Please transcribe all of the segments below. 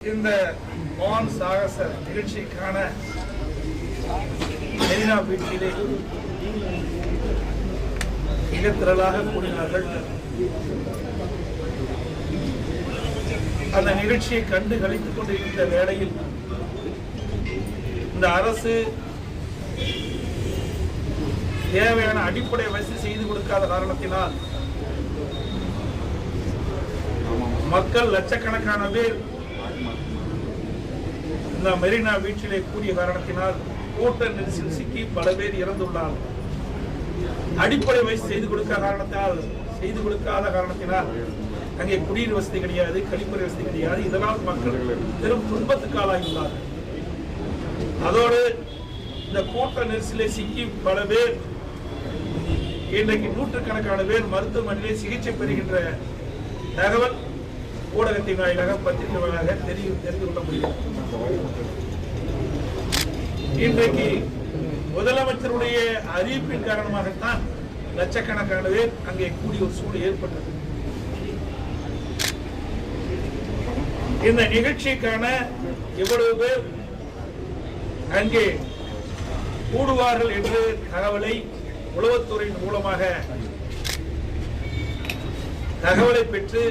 இந்த வான் சாகச நிகழ்ச்சிக்கான மெரினா பீச்சிலே மிக திரளாக கூடினார்கள். அந்த நிகழ்ச்சியை கண்டு கழித்துக் கொண்டிருக்கின்ற வேளையில் இந்த அரசு தேவையான அடிப்படை வசதி செய்து கொடுக்காத காரணத்தினால் மக்கள் லட்சக்கணக்கான பேர் இந்த மெரினா பீச்சிலே கூடிய காரணத்தினால் கூட்ட நெரிசல் சிக்கி பல பேர் இறந்துள்ளார். அடிப்படை வயசு செய்து கொடுக்க காரணத்தால் செய்து கொடுக்காத காரணத்தினால் அங்கே குடிநீர் வசதி கிடையாது கழிப்பறை வசதி கிடையாது. இதனால் மக்கள் பெரும் துன்பத்துக்கு ஆளாகியுள்ளார்கள் அதோடு இந்த கூட்ட நெரிசலை சிக்கி பல பேர் இன்றைக்கு நூற்றுக்கணக்கான பேர் மருத்துவமனையிலே சிகிச்சை பெறுகின்ற தகவல் ஊடகத்தின் வாயிலாக பத்திரிகை வாயிலாக தெரியும் தெரிந்து கொள்ள முடியும் இன்றைக்கு முதலமைச்சருடைய அறிவிப்பின் காரணமாகத்தான் லட்சக்கணக்கான பேர் அங்கே கூடிய ஒரு சூழல் ஏற்பட்டது இந்த நிகழ்ச்சிக்கான இவ்வளவு பேர் அங்கே கூடுவார்கள் என்று தகவலை உளவுத்துறையின் மூலமாக தகவலை பெற்று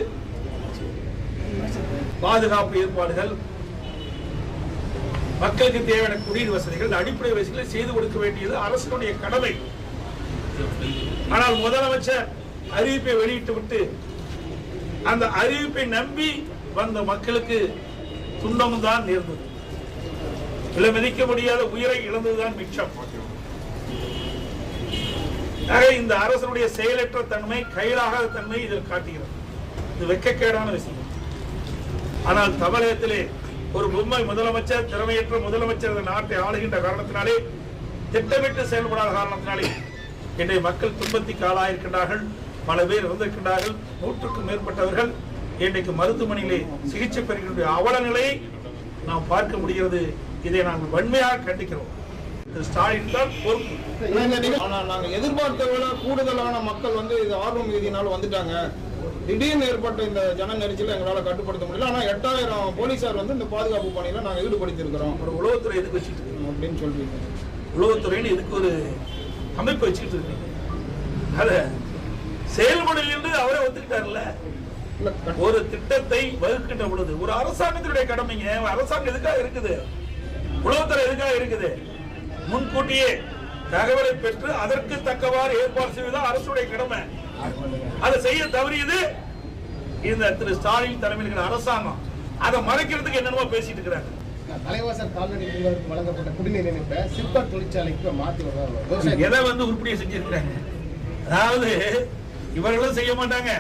பாதுகாப்பு ஏற்பாடுகள் மக்களுக்கு தேவையான குடிநீர் வசதிகள் அடிப்படை வசதிகளை செய்து கொடுக்க வேண்டியது அரசினுடைய கடமை. ஆனால் முதலமைச்சர் அறிவிப்பை வெளியிட்டு விட்டு அந்த அறிவிப்பை நம்பி வந்த மக்களுக்கு துன்பம் தான் நேர்ந்தது. விலை மதிக்க முடியாத உயிரை இழந்ததுதான் மிச்சம். இந்த அரசனுடைய செயலற்ற தன்மை கையிலாகாத தன்மை இதில் காட்டுகிறது. இது வெக்கக்கேடான விஷயம். ஆனால் தமிழகத்திலே ஒரு பொம்மை முதலமைச்சர் திறமையற்ற முதலமைச்சர் நாட்டை ஆளுகின்ற காரணத்தினாலே திட்டமிட்டு செயல்படாத காரணத்தினாலே இன்றைய மக்கள் துன்பத்திற்கு ஆளாயிருக்கின்றார்கள். பல பேர் இருந்திருக்கின்றார்கள் நூற்றுக்கும் மேற்பட்டவர்கள் இன்றைக்கு மருத்துவமனையிலே சிகிச்சை பெறுகின்ற அவல நிலையை நாம் பார்க்க முடிகிறது. இதை நாங்கள் வன்மையாக கண்டிக்கிறோம். ஸ்டாலின் தான் பொறுப்பு. ஆனால் நாங்கள் எதிர்பார்த்த விட கூடுதலான மக்கள் வந்து இது ஆர்வம் மிகுதியினால வந்துட்டாங்க. திடீர்னு ஏற்பட்ட இந்த ஜன நெரிசலை எங்களால கட்டுப்படுத்த முடியல. ஆனா எட்டாயிரம் போலீசார் வந்து இந்த பாதுகாப்பு பணியில நாங்க ஈடுபடுத்தி இருக்கிறோம் ஒரு உளவுத்துறை எதுக்கு வச்சுட்டு இருக்கீங்க? அப்படின்னு சொல்றீங்க. உளவுத்துறைன்னு இதுக்கு ஒரு அமைப்பு வச்சுக்கிட்டு இருக்கீங்க? அத செயல்முறையில் இருந்து அவரே ஒத்துக்கிட்டார்ல ஒரு திட்டத்தை வகுக்கின்ற பொழுது ஒரு அரசாங்கத்தினுடைய கடமைங்க. அரசாங்கம் எதுக்காக இருக்குது? உளவுத்துறை எதுக்காக இருக்குது? முன்கூட்டியே தகவலை பெற்று அதற்கு தக்கவாறு ஏற்பாடு செய்வதுதான் அரசுடைய கடமை. அதை செய்ய தவறியது. இந்த திரு ஸ்டாலின் தலைமையில் இருக்கிற அரசாங்கம். அதை மறைக்கிறதுக்கு என்னென்னமோ பேசிட்டு இருக்கிறாங்க. தலைவாசல் கால்நடை பூங்காவுக்கு வழங்கப்பட்ட குடிநீர் இணைப்பை சிப்காட் தொழிற்சாலைக்கு மாற்றி வருவாங்க எதை வந்து உருப்படியா செஞ்சிருக்கிறாங்க? அதாவது இவர்களும் செய்ய மாட்டாங்க.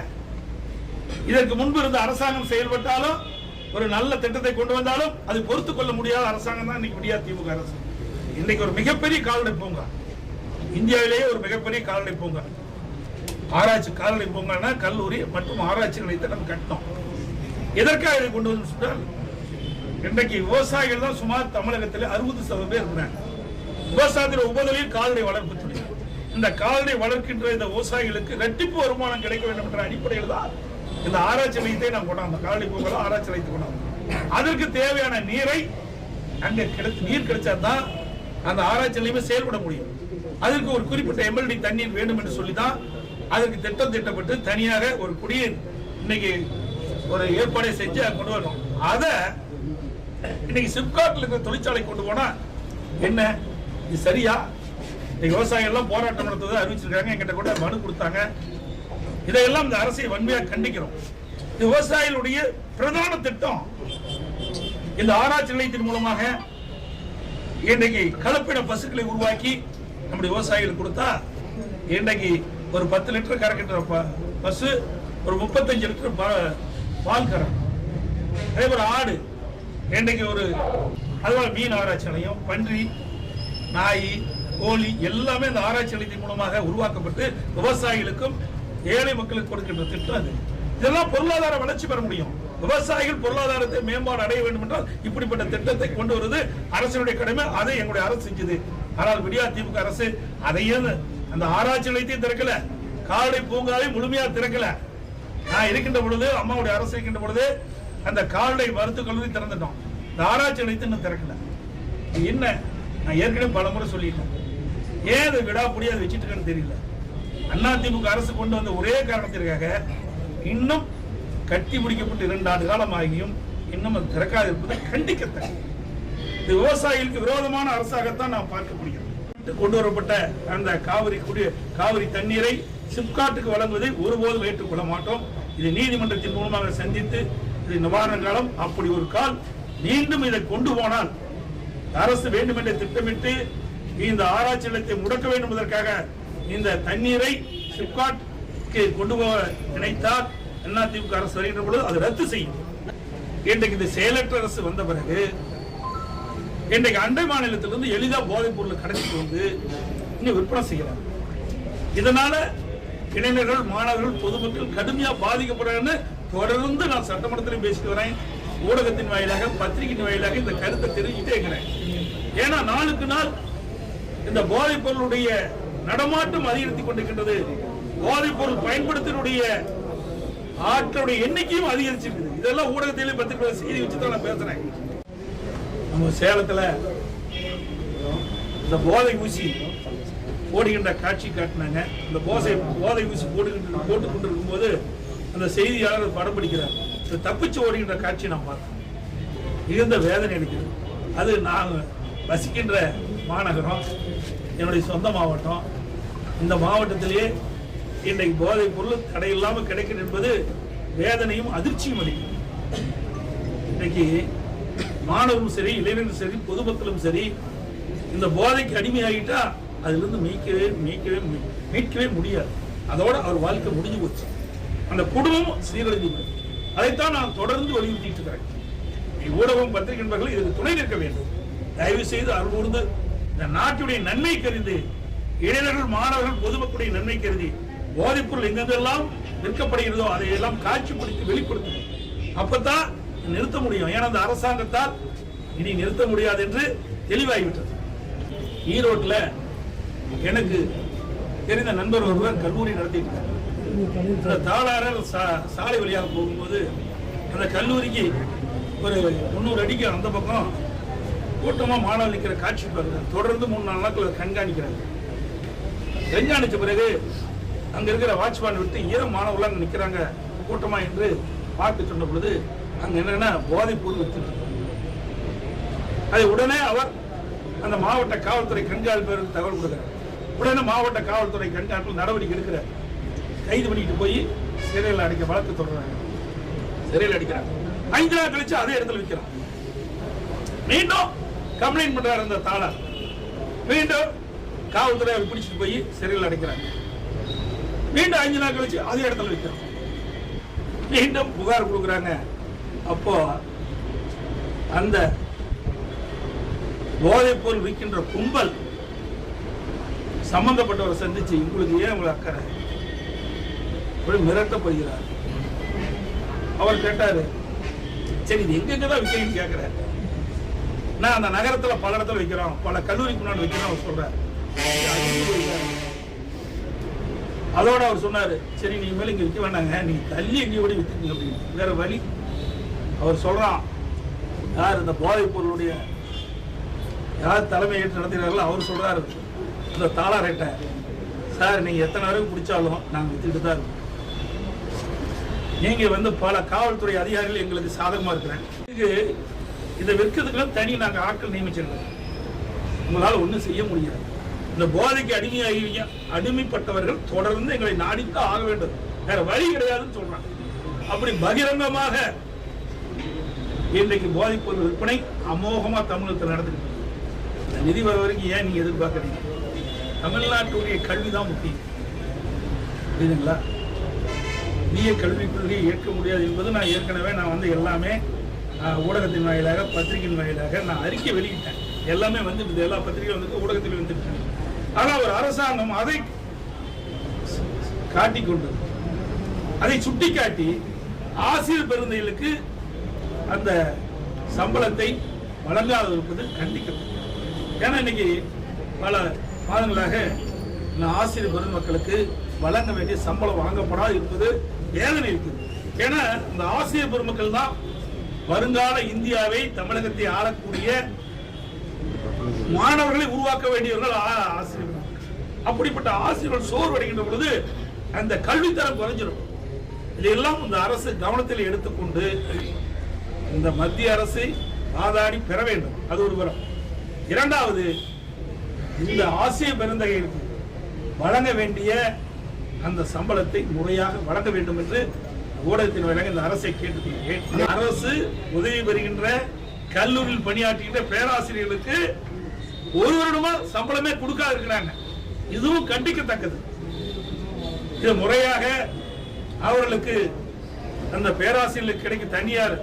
இதற்கு முன்பு இருந்த அரசாங்கம் செயல்பட்டாலும் ஒரு நல்ல திட்டத்தை கொண்டு வந்தாலும் அது பொறுத்து கொள்ள முடியாத அரசாங்கம் தான் இன்னைக்கு விடியா திமுக அரசு. இன்னைக்கு ஒரு மிகப்பெரிய கால்நடை பூங்கா. இந்தியாவிலேயே ஒரு மிகப்பெரிய கால்நடை பூங்கா. ஆராய்ச்சி கால்நடை பூங்கானா கல்லூரி மற்றும் ஆராய்ச்சி நிலையத்தை நம்ம கட்டினோம் எதற்காக இதை கொண்டு வந்து சொன்னால் இன்றைக்கு விவசாயிகள் தான் சுமார் தமிழகத்தில் அறுபது சதவீதம் பேர் இருக்கிறாங்க. விவசாயத்தில் உபதொழில் கால்நடை வளர்ப்பு தொழில் இந்த கால்நடை வளர்க்கின்ற இந்த விவசாயிகளுக்கு ரெட்டிப்பு வருமானம் கிடைக்க வேண்டும் என்ற அடிப்படையில் தான் இந்த ஆராய்ச்சி நிலையத்தை நாம் கொண்டாந்தோம். கால்நடை பூங்கா ஆராய்ச்சி நிலையத்தை கொண்டாந்தோம். அதற்கு தேவையான நீரை அங்க கிடைத்து நீர் கிடைச்சாதான் அந்த ஆராய்ச்சி நிலையமே செயல்பட முடியும். அதற்கு ஒரு குறிப்பிட்ட எம்எல்டி தண்ணீர் வேண்டும் என்று சொல்லி தான் அதற்கு திட்டம் திட்டப்பட்டு தனியாக ஒரு குடிநீர் இன்னைக்கு ஒரு ஏற்பாடை செஞ்சு கொண்டு வரணும். அதை இன்னைக்கு சிப்காட்டில் இருக்கிற தொழிற்சாலை கொண்டு போனா என்ன? இது சரியா? இன்னைக்கு விவசாயிகள்லாம் போராட்டம் நடத்துவதை அறிவிச்சிருக்காங்க. எங்கிட்ட கூட மனு கொடுத்தாங்க. இதையெல்லாம் இந்த அரசை வன்மையாக கண்டிக்கிறோம். இது விவசாயிகளுடைய பிரதான திட்டம். இந்த ஆராய்ச்சி நிலையத்தின் மூலமாக இன்றைக்கு கலப்பின பசுக்களை உருவாக்கி நம்முடைய விவசாயிகள் கொடுத்தா இன்றைக்கு ஒரு பத்து லிட்டர் கறக்கின்ற ப- ஒரு முப்பத்தஞ்சு லிட்டர் பால் கறக்கும். அதே போல ஆடு. இன்றைக்கு ஒரு அதுபோல் மீன் ஆராய்ச்சி நிலையம் பன்றி நாய் கோழி எல்லாமே இந்த ஆராய்ச்சி நிலையத்தின் மூலமாக உருவாக்கப்பட்டு விவசாயிகளுக்கும் ஏழை மக்களுக்கு கொடுக்கின்ற திட்டம் அது. இதெல்லாம் பொருளாதார வளர்ச்சி பெற முடியும். விவசாயிகள் பொருளாதாரத்தை மேம்பாடு அடைய வேண்டும் என்றால் இப்படிப்பட்ட திட்டத்தை கொண்டு வருவது அரசினுடைய கடமை. அதை எங்களுடைய அரசு செஞ்சது. ஆனால் விடியா திமுக அரசு அதையே அந்த ஆராய்ச்சி நிலையத்தையும் திறக்கல. கால்நடை பூங்காவையும் முழுமையா திறக்கல. நான் இருக்கின்ற பொழுது அம்மாவுடைய அரசு இருக்கின்ற பொழுது அந்த கால்நடை மருத்துவக் கல்லூரி திறந்துட்டோம். இந்த ஆராய்ச்சி நிலையத்தை இன்னும் திறக்கல. இது என்ன? நான் ஏற்கனவே பல முறை சொல்லிட்டேன். ஏன் அதை விடாப்படியா அதை வச்சுட்டு இருக்கேன்னு தெரியல அதிமுக அரசு கொண்டு வந்த ஒரே காரணத்திற்காக இன்னும் கட்டி முடிக்கப்பட்டு இரண்டு ஆண்டு காலம் ஆகியும் இன்னும் அது திறக்காது இருப்பது கண்டிக்கத்தக்க இது விவசாயிகளுக்கு விரோதமான அரசாகத்தான் நான் பார்க்க முடியும் கொண்டு வரப்பட்ட அந்த காவிரி குடி காவிரி தண்ணீரை சிப்காட்டுக்கு வழங்குவதை ஒருபோதும் ஏற்றுக்கொள்ள மாட்டோம். இதை நீதிமன்றத்தின் மூலமாக சந்தித்து இது நிவாரண காலம் அப்படி ஒரு கால் மீண்டும் இதை கொண்டு போனால் அரசு வேண்டுமென்றே திட்டமிட்டு இந்த ஆராய்ச்சி நிலையத்தை முடக்க வேண்டும் என்பதற்காக இந்த தண்ணீரை சிப்காட்க்கு கொண்டு போக நினைத்தால் அதிமுக அரசு வருகின்ற பொழுது அதை ரத்து செய்யும். இன்றைக்கு இந்த செயலற்ற அரசு வந்த பிறகு இன்றைக்கு அண்டை மாநிலத்திலிருந்து எளிதா போதைப் பொருளை கடத்திட்டு வந்து இன்னும் விற்பனை செய்யறாங்க. இதனால இளைஞர்கள் மாணவர்கள் பொதுமக்கள் கடுமையா பாதிக்கப்படுறாங்கன்னு தொடர்ந்து நான் சட்டமன்றத்திலும் பேசிட்டு வரேன். ஊடகத்தின் வாயிலாக பத்திரிகையின் வாயிலாக இந்த கருத்தை தெரிவிச்சுட்டே இருக்கிறேன். ஏன்னா நாளுக்கு நாள் இந்த போதைப் பொருளுடைய நடமாட்டம் அதிகரித்துக் கொண்டிருக்கின்றது. போதைப் பொருள் பயன்படுத்தினுடைய ஆட்களுடைய எண்ணிக்கையும் அதிகரிச்சிருக்குது. இதெல்லாம் ஊடகத்திலே பத்திரிகை செய்தி வச்சு தான் நான் பேசுறேன். நம்ம சேலத்தில் இந்த போதை ஊசி போடுகின்ற காட்சி காட்டினாங்க. இந்த போதை போதை ஊசி போடுகின்ற போட்டு கொண்டிருக்கும் இருக்கும்போது அந்த செய்தியாளர் படம் பிடிக்கிறார். இந்த தப்பிச்சு ஓடுகின்ற காட்சி நான் பார்த்தேன். மிகுந்த வேதனை அளிக்கிறது அது நான் வசிக்கின்ற மாநகரம் என்னுடைய சொந்த மாவட்டம். இந்த மாவட்டத்திலேயே இன்றைக்கு போதைப் பொருள் தடையில்லாமல் கிடைக்கிறது என்பது வேதனையும் அதிர்ச்சியும் அளிக்கும் இன்னைக்கு மாணவரும் சரி இளைஞரும் சரி பொதுமக்களும் சரி இந்த போதைக்கு அடிமையாகிட்டா அதுல இருந்து மீட்கவே மீட்கவே மீட்கவே முடியாது. அதோட அவர் வாழ்க்கை முடிஞ்சு போச்சு. அந்த குடும்பம் சீரழிஞ்சு அதைத்தான் நான் தொடர்ந்து வலியுறுத்திட்டு இருக்கிறேன். ஊடகம் பத்திரிகை நண்பர்கள் இதுக்கு துணை நிற்க வேண்டும். தயவு செய்து அருள்கூர்ந்து இந்த நாட்டுடைய நன்மை கருதி இளைஞர்கள் மாணவர்கள் பொதுமக்களுடைய நன்மை கருதி போதைப்பொருள் எங்கெங்கெல்லாம் விற்கப்படுகிறதோ அதையெல்லாம் காட்சிப்படுத்தி வெளிப்படுத்தணும் அப்பதான் நிறுத்த முடியும். ஏன்னா அந்த அரசாங்கத்தால் இனி நிறுத்த முடியாது என்று தெளிவாகிவிட்டது. ஈரோட்டில் எனக்கு தெரிந்த நண்பர் ஒருவர் கல்லூரி நடத்திட்டு தாளார தாளாரர் சாலை வழியாக போகும்போது அந்த கல்லூரிக்கு ஒரு முந்நூறு அடிக்கு அந்த பக்கம் கூட்டமாக மாணவர் நிற்கிற காட்சி பாருங்கள் தொடர்ந்து மூணு நாலு நாட்கள் கண்காணிக்கிறாங்க. கண்காணித்த பிறகு அங்கே இருக்கிற வாட்ச்மேன் விட்டு ஈர மாணவர்களாக நிற்கிறாங்க கூட்டமாக கூட்டமா என்று பார்த்து சொன்ன பொழுது அங்க என்னன்னா போதைப் பொருள் வித்துட்டு அதை உடனே அவர் அந்த மாவட்ட காவல்துறை கண்காணிப்பு தகவல் கொடுக்குறார். உடனே மாவட்ட காவல்துறை கண்காணிப்பு நடவடிக்கை எடுக்கிறார். கைது பண்ணிட்டு போய் சிறையில் அடைக்க வழக்கு தொடர்றாங்க. சிறையில் அடிக்கிறாங்க. ஐந்து நாள் கழிச்சு அதே இடத்துல விற்கிறான். மீண்டும் கம்ப்ளைண்ட் பண்றாரு அந்த தாளர். மீண்டும் காவல்துறை அவர் பிடிச்சிட்டு போய் சிறையில் அடைக்கிறாங்க. மீண்டும் அஞ்சு நாள் கழிச்சு அதே இடத்துல விற்கிறோம் மீண்டும் புகார் கொடுக்குறாங்க. அப்போ அந்த போதைப் பொருள் விற்கின்ற கும்பல் சம்பந்தப்பட்டவரை சந்திச்சு உங்களுக்கு ஏன் உங்களை அக்கறை? அப்படி மிரட்டப்படுகிறார். அவர் கேட்டாரு சரி இது எங்கெங்க தான் விற்கிறீங்கன்னு கேட்கிறேன் நான் அந்த நகரத்துல பல இடத்துல வைக்கிறோம் பல கல்லூரிக்கு முன்னாடி வைக்கிறோம் அவர் சொல்றாரு. அதோட அவர் சொன்னாரு சரி நீ மேல இங்க விற்க வேண்டாங்க நீ தள்ளி எங்கேயோட ஓடி அப்படின்னு. வேற வழி அவர் சொல்றான் யார் இந்த போதைப் பொருளுடைய யார் தலைமை ஏற்று நடத்துகிறார்களோ அவர் சொல்றாரு. இந்த தாளாரேட்ட சார் நீங்க எத்தனை வரைக்கும் பிடிச்சாலும் நாங்கள் வித்துக்கிட்டு தான் இருக்கோம். நீங்க வந்து பல காவல்துறை அதிகாரிகள் எங்களுக்கு சாதகமா இருக்கிறாங்க. இது இதை விற்கிறதுக்குலாம் தனி நாங்கள் ஆட்கள் நியமிச்சிருக்கோம். உங்களால் ஒன்றும் செய்ய முடியாது. இந்த போதைக்கு அடிமையாகி அடிமைப்பட்டவர்கள் தொடர்ந்து எங்களை நாடித்தான் ஆக வேண்டும். வேற வழி கிடையாதுன்னு சொல்றாங்க. அப்படி பகிரங்கமாக இன்றைக்கு போதைப் பொருள் விற்பனை அமோகமா தமிழகத்தில் நடந்துருக்கு இந்த நிதி வர வரைக்கும் ஏன் நீங்க எதிர்பார்க்குறீங்க? தமிழ்நாட்டுடைய கல்வி தான் முக்கியம். புரியுதுங்களா? புதிய கல்விக் கொள்கையை ஏற்க முடியாது என்பது நான் ஏற்கனவே நான் வந்து எல்லாமே ஊடகத்தின் வாயிலாக பத்திரிகையின் வாயிலாக நான் அறிக்கை வெளியிட்டேன். எல்லாமே வந்துட்டு எல்லா பத்திரிகையும் வந்து ஊடகத்தில் வந்துட்டு ஆனால் ஒரு அரசாங்கம் அதை காட்டிக்கொண்டு அதை சுட்டிக்காட்டி ஆசிரியர் பெருந்தைகளுக்கு அந்த சம்பளத்தை வழங்காது இருப்பது கண்டிக்கிறது ஏன்னா இன்னைக்கு பல மாதங்களாக இந்த ஆசிரியர் பெருமக்களுக்கு வழங்க வேண்டிய சம்பளம் வழங்கப்படாது இருப்பது வேதனை இருக்குது. ஏன்னா இந்த ஆசிரியர் பெருமக்கள் தான் வருங்கால இந்தியாவை தமிழகத்தை ஆளக்கூடிய மாணவர்களை உருவாக்க வேண்டியவர்கள் ஆ- ஆசிரியர்கள் அப்படிப்பட்ட ஆசிரியர்கள் சோர்வடைகின்ற பொழுது அந்த கல்வித்தரம் குறைஞ்சிடும் இதையெல்லாம் இந்த அரசு கவனத்தில் எடுத்துக்கொண்டு இந்த மத்திய அரசை ஆதாடி பெற வேண்டும். அது ஒரு புறம் இரண்டாவது இந்த ஆசிய பெருந்தகைகளுக்கு வழங்க வேண்டிய அந்த சம்பளத்தை முறையாக வழங்க வேண்டும் என்று ஊடகத்தின் வழியாக இந்த அரசை கேட்டுக்கொள்கிறேன். இந்த அரசு உதவி பெறுகின்ற கல்லூரியில் பணியாற்றுகின்ற பேராசிரியர்களுக்கு ஒரு வருடமா சம்பளமே கொடுக்காது இருக்கிறாங்க. இதுவும் கண்டிக்கத்தக்கது. இது முறையாக அவர்களுக்கு அந்த பேராசிரியர்களுக்கு கிடைக்கும் தனியார்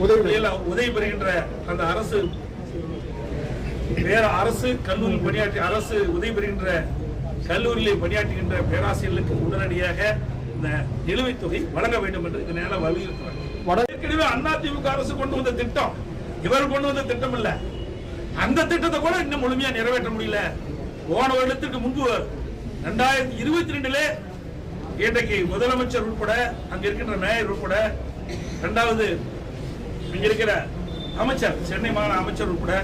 உதவி பெறுகின்ற அந்த அரசு வேற அரசு கல்லூரி பணியாற்றி அரசு உதவி பெறுகின்ற கல்லூரியில் பணியாற்றுகின்ற பேராசிரியர்களுக்கு உடனடியாக இந்த நிலுவைத் தொகை வழங்க வேண்டும் என்று இந்த நேரம் வலியுறுத்துறாங்க வட- ஏற்கனவே அதிமுக அரசு கொண்டு வந்த திட்டம் இவர் கொண்டு வந்த திட்டம் இல்ல. அந்த திட்டத்தை கூட இன்னும் முழுமையா நிறைவேற்ற முடியல. போன வருடத்துக்கு முன்பு ரெண்டாயிரத்தி இருபத்தி ரெண்டுல இன்றைக்கு முதலமைச்சர் உட்பட அங்க இருக்கின்ற மேயர் உட்பட இரண்டாவது இங்க இருக்கிற அமைச்சர் சென்னை மாநில அமைச்சர் உட்பட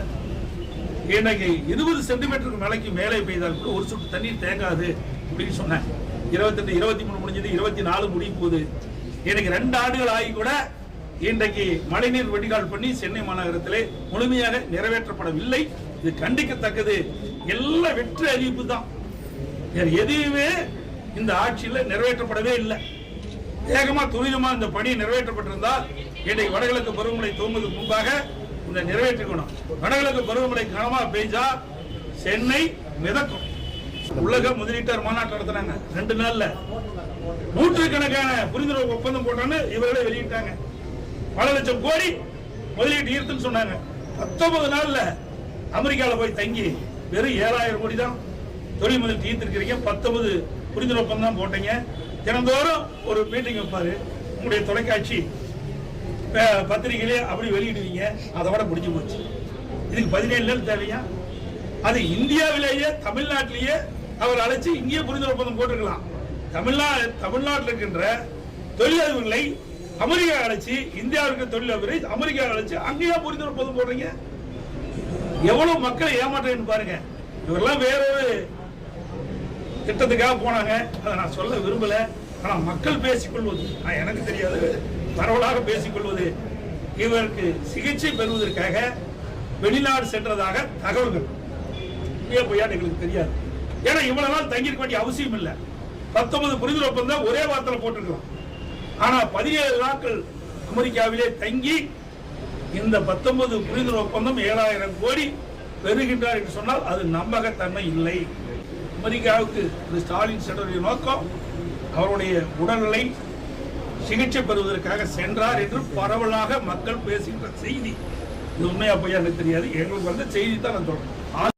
இன்னைக்கு இருபது சென்டிமீட்டருக்கு மலைக்கு மேலே பெய்தால் கூட ஒரு சுட்டு தண்ணீர் தேங்காது அப்படின்னு சொன்னேன் இருபத்தெட்டு இருபத்தி மூணு முடிஞ்சது இருபத்தி நாலு முடிய போகுது. இன்னைக்கு ரெண்டு ஆண்டுகள் ஆகி கூட இன்றைக்கு மழைநீர் வடிகால் பண்ணி சென்னை மாநகரத்திலே முழுமையாக நிறைவேற்றப்படவில்லை இது கண்டிக்கத்தக்கது. எல்லாம் வெற்றி அறிவிப்பு தான் வேற எதுவுமே இந்த ஆட்சியில நிறைவேற்றப்படவே இல்லை. வேகமா துரிதமா இந்த பணி நிறைவேற்றப்பட்டிருந்தால் இன்றைக்கு வடகிழக்கு பருவமழை தூங்குவதற்கு முன்பாக இந்த நிறைவேற்றிக்கணும் வடகிழக்கு பருவமழை கனமா பெய்ஞ்சா சென்னை மிதக்கும். உலக முதலீட்டார் மாநாட்டு நடத்துனாங்க ரெண்டு நாள்ல. நூற்றுக்கணக்கான புரிந்துணர்வு ஒப்பந்தம் போட்டோன்னு இவர்களே வெளியிட்டாங்க. பல லட்சம் கோடி முதலீட்டு ஈர்த்துன்னு சொன்னாங்க. பத்தொன்பது நாள்ல அமெரிக்கால போய் தங்கி வெறும் ஏழாயிரம் கோடி தான் தொழில் முதலீட்டு ஈர்த்திருக்கிறீங்க. பத்தொன்பது புரிந்துணர்வு ஒப்பந்தம் போட்டீங்க. தினந்தோறும் ஒரு மீட்டிங் வைப்பாரு. உங்களுடைய தொலைக்காட்சி பத்திரிகையிலே அப்படி வெளியிடுவீங்க. அதோட முடிஞ்சு போச்சு. இதுக்கு பதினேழு நாள் தேவையா? அது இந்தியாவிலேயே தமிழ்நாட்டிலேயே அவர் அழைச்சி இங்கேயே புரிந்து ஒப்பந்தம் போட்டிருக்கலாம். தமிழ்நாடு தமிழ்நாட்டில் இருக்கின்ற தொழிலதிபர்களை அமெரிக்கா அழைச்சி இந்தியாவுக்கு தொழிலதிபரை அமெரிக்கா அழைச்சி அங்கேயே புரிந்து ஒப்பந்தம் போடுறீங்க. எவ்வளவு மக்களை ஏமாற்றுன்னு பாருங்க. இவரெல்லாம் வேறொரு திட்டத்துக்காக போனாங்க. அதை நான் சொல்ல விரும்பலை. ஆனால் மக்கள் பேசிக்கொள்வது எனக்கு தெரியாது பரவலாக பேசிக்கொள்வது இவருக்கு சிகிச்சை பெறுவதற்காக வெளிநாடு சென்றதாக தகவல்கள். ஏன் பொய்யான்னு எங்களுக்கு தெரியாது. ஏன்னா இவ்வளவு நாள் தங்கியிருக்க வேண்டிய அவசியம் இல்லை. பத்தொன்பது புரிதல் ஒப்பந்தம் ஒரே வார்த்தையில் போட்டிருக்கலாம் ஆனா பதினேழு நாட்கள் அமெரிக்காவிலே தங்கி இந்த பத்தொன்பது புரிதல் ஒப்பந்தம் ஏழாயிரம் கோடி பெறுகின்றார் என்று சொன்னால் அது நம்பகத்தன்மை இல்லை. அமெரிக்காவுக்கு ஸ்டாலின் சென்றடைய நோக்கம். அவருடைய உடல்நிலை சிகிச்சை பெறுவதற்காக சென்றார் என்று பரவலாக மக்கள் பேசுகின்ற செய்தி. இது உண்மையா பொய்யா எனக்கு தெரியாது. எங்களுக்கு வந்த செய்தி தான் நான் சொல்றேன்.